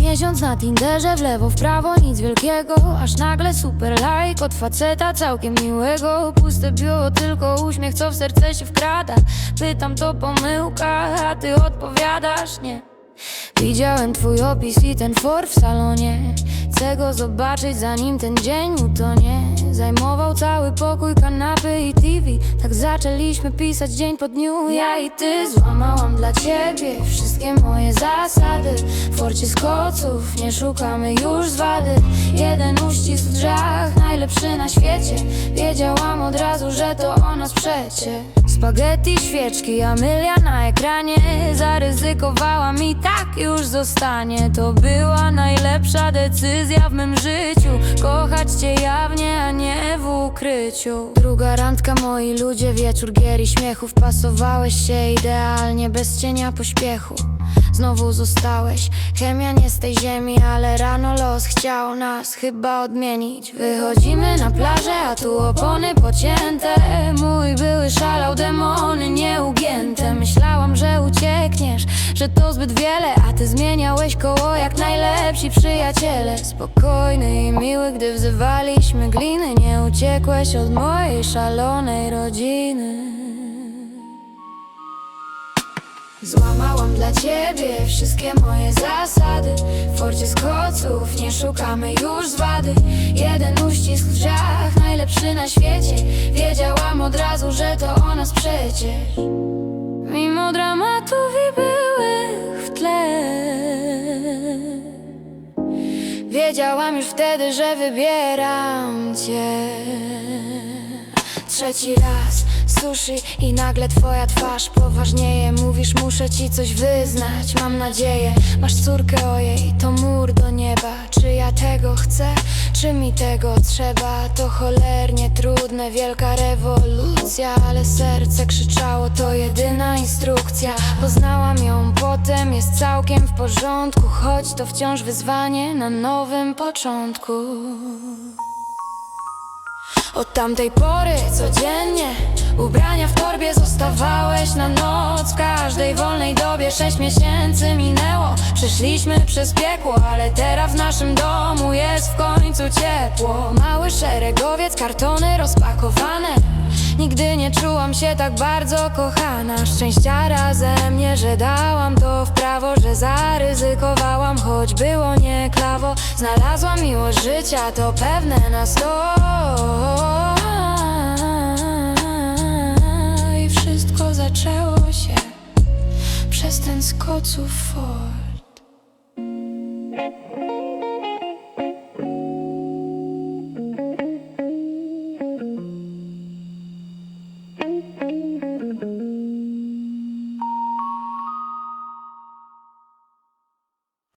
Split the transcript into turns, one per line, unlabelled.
miesiąc na Tinderze W lewo, w prawo, nic wielkiego. Aż nagle super like od faceta całkiem miłego. Puste biuro, tylko uśmiech, co w serce się wkrada. Pytam to pomyłka, a ty odpowiadasz nie. Widziałem twój opis i ten for w salonie. Chcę go zobaczyć zanim ten dzień utonie. Zajmował cały pokój, kanapy i Tak zaczęliśmy pisać dzień po dniu Ja i ty. Złamałam dla ciebie Wszystkie moje zasady. W forcie z koców nie szukamy już zwady. Jeden uścisk w drzwiach, najlepszy na świecie. Wiedziałam od razu, że to o nas przecie. Spaghetti, świeczki, Amelia na ekranie. Zaryzykowałam i tak już zostanie. To była najlepsza decyzja w mym życiu. Kochać cię jawnie, a nie w ukryciu. Druga randka, moi ludzie, wieczór gier i śmiechów. Pasowałeś się idealnie, bez cienia pośpiechu. Znowu zostałeś, chemia nie z tej ziemi Ale rano los chciał nas chyba odmienić. Wychodzimy na plażę, a tu opony pocięte. Mój były szalał demony nieugięte. Myślałam, że uciekniesz, że to zbyt wiele A ty zmieniałeś koło jak najlepsi przyjaciele. Spokojny i miły, gdy wzywaliśmy gliny Nie uciekłeś od mojej szalonej rodziny. Złamałam dla ciebie wszystkie moje zasady. W forcie z koców nie szukamy już zwady Jeden uścisk w drzwiach, najlepszy na świecie. Wiedziałam od razu, że to o nas przecież Wiedziałam już wtedy, że wybieram cię. Trzeci raz sushi i nagle twoja twarz poważnieje. Mówisz muszę ci coś wyznać, mam nadzieję Masz córkę ojej, to mur do nieba. Czy ja tego chcę, czy mi tego trzeba? To cholernie trudne, wielka rewolucja Ale serce krzyczało, to jedyna instrukcja. Poznałam ją potem, jest całkiem w porządku Choć to wciąż wyzwanie na nowym początku. Od tamtej pory codziennie Ubrania w torbie zostawałeś na noc. W każdej wolnej dobie sześć miesięcy minęło. Przeszliśmy przez piekło, ale teraz w naszym domu jest w końcu ciepło. Mały szeregowiec, kartony rozpakowane Nigdy nie czułam się tak bardzo kochana. Szczęścia ze mnie, że dałam to w prawo Że zaryzykowałam, choć było nie klawo Znalazłam miłość życia, to pewne na sto. I wszystko zaczęło się przez ten skoców fort